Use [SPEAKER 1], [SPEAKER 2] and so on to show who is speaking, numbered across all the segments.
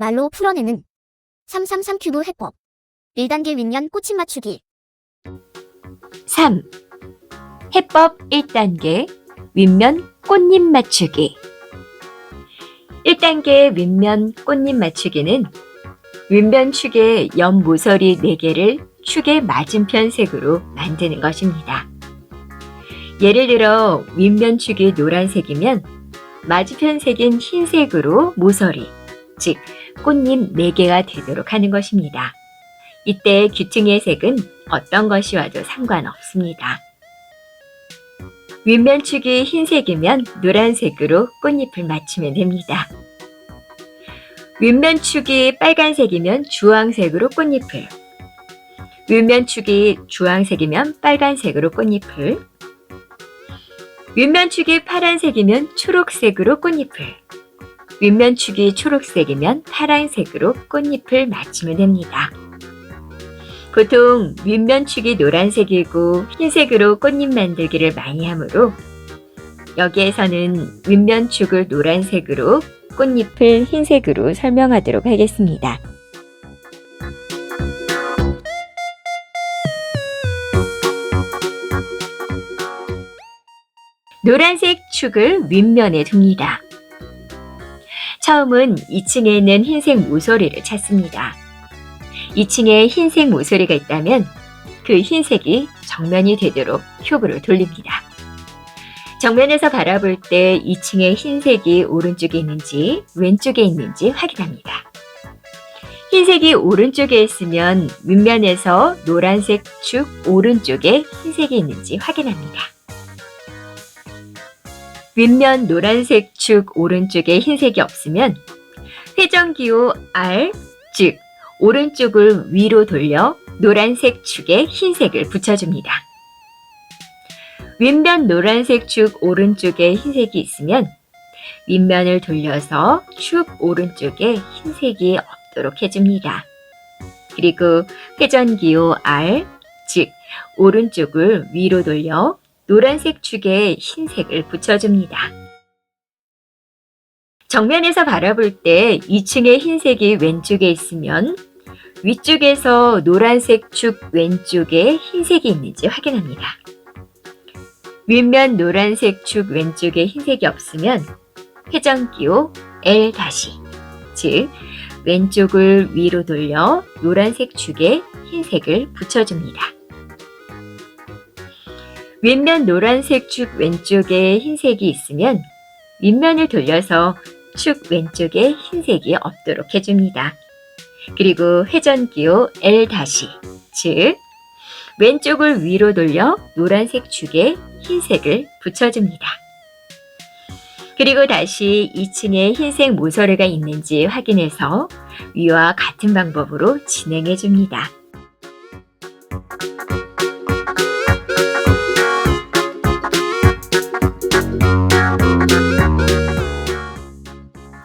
[SPEAKER 1] 말로 풀어내는 333 큐브 해법 1단계 윗면 꽂힘 맞추기
[SPEAKER 2] 3. 해법 1단계 윗면 꽃잎 맞추기 1단계 윗면 꽃잎 맞추기는 윗면 축의 옆 모서리 4개를 축의 맞은편 색으로 만드는 것입니다. 예를 들어 윗면 축이 노란색이면 맞은편 색인 흰색으로 모서리, 즉 꽃잎 4개가 되도록 하는 것입니다. 이때 귀퉁이의 색은 어떤 것이 와도 상관없습니다. 윗면축이 흰색이면 노란색으로 꽃잎을 맞추면 됩니다. 윗면축이 빨간색이면 주황색으로 꽃잎을, 윗면축이 주황색이면 빨간색으로 꽃잎을, 윗면축이 파란색이면 초록색으로 꽃잎을, 윗면축이 초록색이면 파란색으로 꽃잎을 맞추면 됩니다. 보통 윗면축이 노란색이고 흰색으로 꽃잎 만들기를 많이 하므로 여기에서는 윗면축을 노란색으로 꽃잎을 흰색으로 설명하도록 하겠습니다. 노란색 축을 윗면에 둡니다. 처음은 2층에 있는 흰색 모서리를 찾습니다. 2층에 흰색 모서리가 있다면 그 흰색이 정면이 되도록 큐브를 돌립니다. 정면에서 바라볼 때 2층에 흰색이 오른쪽에 있는지 왼쪽에 있는지 확인합니다. 흰색이 오른쪽에 있으면 윗면에서 노란색 축 오른쪽에 흰색이 있는지 확인합니다. 윗면 노란색 축 오른쪽에 흰색이 없으면 회전기호 R, 즉 오른쪽을 위로 돌려 노란색 축에 흰색을 붙여줍니다. 윗면 노란색 축 오른쪽에 흰색이 있으면 윗면을 돌려서 축 오른쪽에 흰색이 없도록 해줍니다. 그리고 회전기호 R, 즉 오른쪽을 위로 돌려 노란색 축에 흰색을 붙여줍니다. 정면에서 바라볼 때 2층의 흰색이 왼쪽에 있으면 위쪽에서 노란색 축 왼쪽에 흰색이 있는지 확인합니다. 윗면 노란색 축 왼쪽에 흰색이 없으면 회전 기호 L 다시, 즉 왼쪽을 위로 돌려 노란색 축에 흰색을 붙여줍니다. 윗면 노란색 축 왼쪽에 흰색이 있으면 윗면을 돌려서 축 왼쪽에 흰색이 없도록 해줍니다. 그리고 회전기호 L 다시, 즉 왼쪽을 위로 돌려 노란색 축에 흰색을 붙여줍니다. 그리고 다시 2층에 흰색 모서리가 있는지 확인해서 위와 같은 방법으로 진행해 줍니다.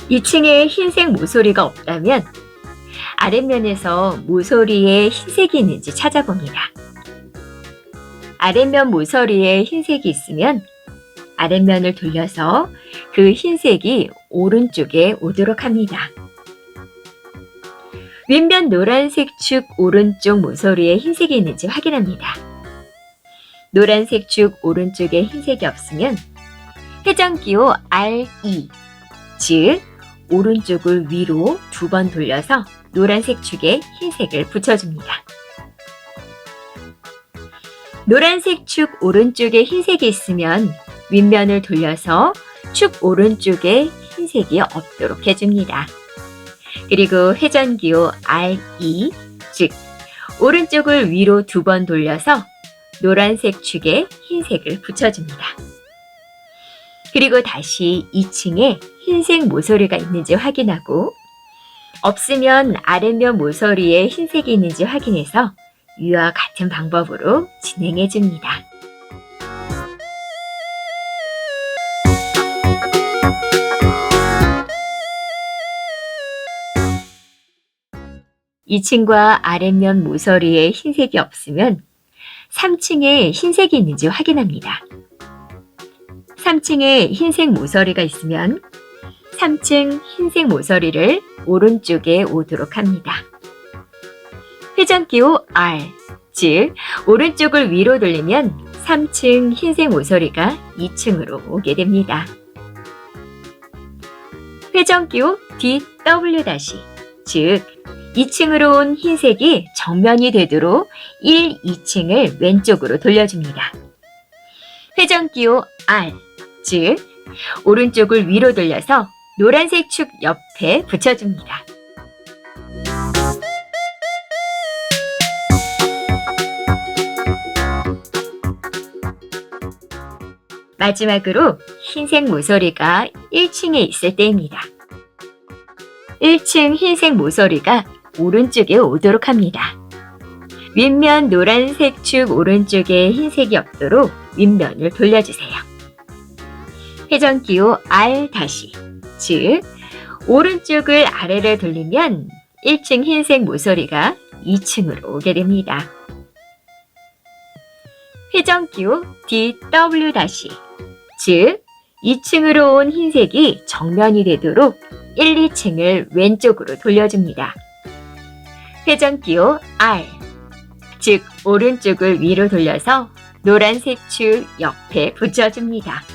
[SPEAKER 2] 2층에 흰색 모서리가 없다면 아랫면에서 모서리에 흰색이 있는지 찾아봅니다. 아랫면 모서리에 흰색이 있으면 아랫면을 돌려서 그 흰색이 오른쪽에 오도록 합니다. 윗면 노란색 축 오른쪽 모서리에 흰색이 있는지 확인합니다. 노란색 축 오른쪽에 흰색이 없으면 회전기호 R2, 즉 오른쪽을 위로 두 번 돌려서 노란색 축에 흰색을 붙여줍니다. 노란색 축 오른쪽에 흰색이 있으면 윗면을 돌려서 축 오른쪽에 흰색이 없도록 해줍니다. 그리고 회전기호 R2, 즉 오른쪽을 위로 두 번 돌려서 노란색 축에 흰색을 붙여줍니다. 그리고 다시 2층에 흰색 모서리가 있는지 확인하고 없으면 아랫면 모서리에 흰색이 있는지 확인해서 위와 같은 방법으로 진행해 줍니다. 이층과 아랫면 모서리에 흰색이 없으면 3층에 흰색이 있는지 확인합니다. 3층에 흰색 모서리가 있으면 3층 흰색 모서리를 오른쪽에 오도록 합니다. 회전기호 R, 즉 오른쪽을 위로 돌리면 3층 흰색 모서리가 2층으로 오게 됩니다. 회전기호 DW 즉 2층으로 온 흰색이 정면이 되도록 1, 2층을 왼쪽으로 돌려줍니다. 회전기호 R, 즉 오른쪽을 위로 돌려서 노란색 축 옆에 붙여줍니다. 마지막으로 흰색 모서리가 1층에 있을 때입니다. 1층 흰색 모서리가 오른쪽에 오도록 합니다. 윗면 노란색 축 오른쪽에 흰색이 없도록 윗면을 돌려주세요. 회전기호 R 다시, 즉 오른쪽을 아래를 돌리면 1층 흰색 모서리가 2층으로 오게 됩니다. 회전기호 DW 다시, 즉 2층으로 온 흰색이 정면이 되도록 1, 2층을 왼쪽으로 돌려줍니다. 회전기호 R, 즉 오른쪽을 위로 돌려서 노란색 축 옆에 붙여줍니다.